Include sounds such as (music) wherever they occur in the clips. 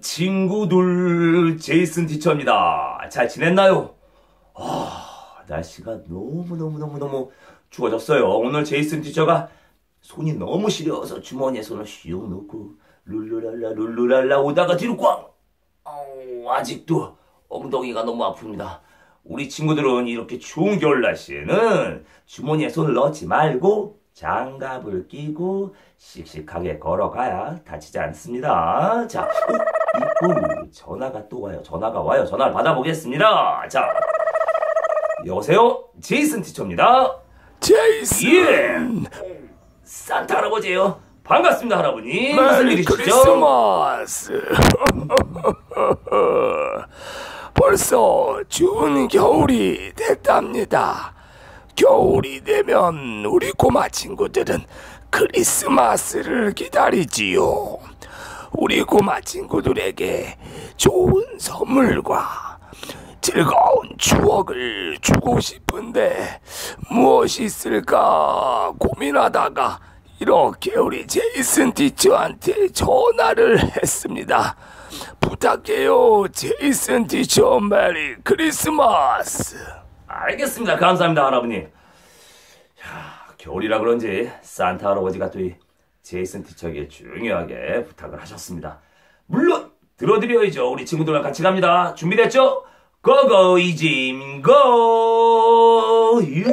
친구들 제이슨 티처입니다. 잘 지냈나요? 아, 날씨가 너무너무너무너무 추워졌어요. 오늘 제이슨 티처가 손이 너무 시려서 주머니에 손을 슉 넣고 룰루랄라 룰루랄라 오다가 뒤로 꽝! 아우, 아직도 엉덩이가 너무 아픕니다. 우리 친구들은 이렇게 추운 겨울 날씨에는 주머니에 손을 넣지 말고 장갑을 끼고 씩씩하게 걸어가야 다치지 않습니다. 자, 어, 이거 전화가 또 와요. 전화가 와요. 전화를 받아보겠습니다. 자, 여보세요? 제이슨 티처입니다. 제이슨 예! 산타 할아버지예요. 반갑습니다, 할아버님. 무슨 일이시죠? 크리스마스 (laughs) 벌써 추운 겨울이 됐답니다 겨울이 되면 우리 꼬마 친구들은 크리스마스를 기다리지요 우리 꼬마 친구들에게 좋은 선물과 즐거운 추억을 주고 싶은데 무엇이 있을까 고민하다가 이렇게 우리 제이슨 티처한테 전화를 했습니다. 부탁해요, 제이슨 티처 메리 크리스마스. 알겠습니다. 감사합니다, 할아버님. 야, 겨울이라 그런지 산타 할아버지가 또 이 제이슨 티처에게 중요하게 부탁을 하셨습니다. 물론 들어드려야죠. 우리 친구들과 같이 갑니다. 준비됐죠? 고고 이짐 고! 유!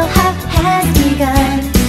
너하 has begun